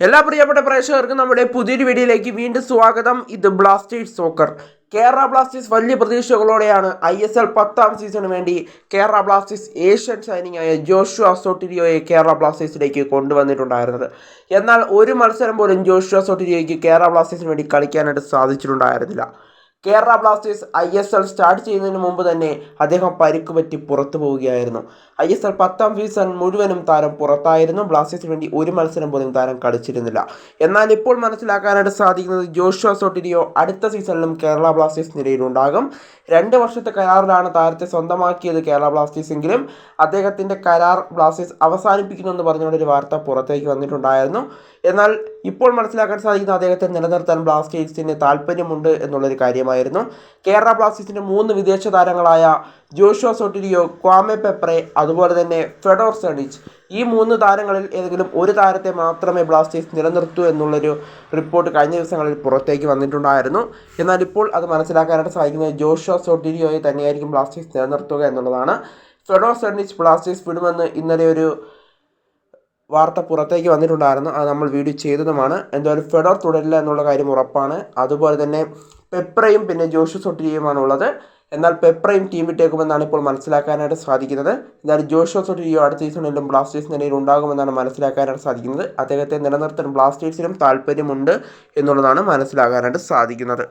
എല്ലാ പ്രിയപ്പെട്ട പ്രേക്ഷകർക്കും നമ്മുടെ പുതിയൊരു വീഡിയോയിലേക്ക് വീണ്ടും സ്വാഗതം. ഇത് ബ്ലാസ്റ്റേഴ്സ് സോക്കർ. കേരള ബ്ലാസ്റ്റേഴ്സ് വലിയ പ്രതീക്ഷകളോടെയാണ് ഐ എസ് എൽ പത്താം സീസണിന് വേണ്ടി കേരള ബ്ലാസ്റ്റേഴ്സ് ഏഷ്യൻ സൈനിങ് ആയ ജോഷു അസോട്ടിരിയോയെ കേരള ബ്ലാസ്റ്റേഴ്സിലേക്ക് കൊണ്ടുവന്നിട്ടുണ്ടായിരുന്നത്. എന്നാൽ ഒരു മത്സരം പോലും ജോഷു അസോട്ടിരിയോയ്ക്ക് കേരള ബ്ലാസ്റ്റേഴ്സിന് വേണ്ടി കളിക്കാനായിട്ട് സാധിച്ചിട്ടുണ്ടായിരുന്നില്ല. Kerala Blasters I S L start ചെയ്യുന്നതിന് മുമ്പ് തന്നെ അദ്ദേഹം പരിക്ക് പറ്റി പുറത്തു പോവുകയായിരുന്നു. ഐ എസ് എൽ പത്താം സീസൺ മുഴുവനും താരം പുറത്തായിരുന്നു. ബ്ലാസ്റ്റേഴ്സിന് വേണ്ടി ഒരു മത്സരം പോലും താരം കളിച്ചിരുന്നില്ല. എന്നാൽ ഇപ്പോൾ മനസ്സിലാക്കാനായിട്ട് സാധിക്കുന്നത് ജോഷുവ സോട്ടിരിയോ അടുത്ത സീസണിലും കേരള ബ്ലാസ്റ്റേഴ്സ് നിരയിലുണ്ടാകും. രണ്ട് വർഷത്തെ കരാറിലാണ് താരത്തെ സ്വന്തമാക്കിയത് കേരള ബ്ലാസ്റ്റേഴ്സ് എങ്കിലും. അദ്ദേഹത്തിന്റെ കരാർ ബ്ലാസ്റ്റേഴ്സ് അവസാനിപ്പിക്കുമെന്ന് പറഞ്ഞുകൊണ്ടൊരു വാർത്ത പുറത്തേക്ക് വന്നിട്ടുണ്ടായിരുന്നു. എന്നാൽ ഇപ്പോൾ മനസ്സിലാക്കാൻ സാധിക്കുന്ന അദ്ദേഹത്തെ നിലനിർത്താൻ ബ്ലാസ്റ്റേഴ്സിന് താല്പര്യമുണ്ട് എന്നുള്ളൊരു കാര്യമായിരുന്നു. കേരള ബ്ലാസ്റ്റേഴ്സിന്റെ മൂന്ന് വിദേശ താരങ്ങളായ ജോഷുവ സോട്ടിരിയോ ക്വാമെ പെപ്രെ അതുപോലെ തന്നെ ഫെഡോർ സണിച്ച് ഈ മൂന്ന് താരങ്ങളിൽ ഏതെങ്കിലും ഒരു താരത്തെ മാത്രമേ ബ്ലാസ്റ്റേഴ്സ് നിലനിർത്തൂ എന്നുള്ളൊരു റിപ്പോർട്ട് കഴിഞ്ഞ ദിവസങ്ങളിൽ പുറത്തേക്ക് വന്നിട്ടുണ്ടായിരുന്നു. എന്നാൽ ഇപ്പോൾ അത് മനസ്സിലാക്കാനായിട്ട് സാധിക്കുന്നത് ജോഷുവ സോട്ടിരിയോയെ തന്നെയായിരിക്കും ബ്ലാസ്റ്റേഴ്സ് നിലനിർത്തുക എന്നുള്ളതാണ്. ഫെഡോർ സണിച്ച് ബ്ലാസ്റ്റേഴ്സ് വിടുമെന്ന് ഇന്നലെ ഒരു വാർത്ത പുറത്തേക്ക് വന്നിട്ടുണ്ടായിരുന്നു. അത് നമ്മൾ വീഡിയോ ചെയ്തതുമാണ്. എന്തായാലും ഫെഡോർ തുടരില്ല എന്നുള്ള കാര്യം ഉറപ്പാണ്. അതുപോലെ തന്നെ പെപ്രയും പിന്നെ ജോഷു സൊട്ടിരിയുമാണ് ഉള്ളത്. എന്നാൽ പെപ്രയും ടീം വിട്ടേക്കുമെന്നാണ് ഇപ്പോൾ മനസ്സിലാക്കാനായിട്ട് സാധിക്കുന്നത്. എന്നാലും ജോഷു സൊട്ടിരിയോ അടുത്ത സീസണിലും ബ്ലാസ്റ്റേഴ്സ് നിലയിൽ ഉണ്ടാകുമെന്നാണ് മനസ്സിലാക്കാനായിട്ട് സാധിക്കുന്നത്. അദ്ദേഹത്തെ നിലനിർത്താൻ ബ്ലാസ്റ്റേഴ്സിനും താല്പര്യമുണ്ട് എന്നുള്ളതാണ് മനസ്സിലാക്കാനായിട്ട് സാധിക്കുന്നത്.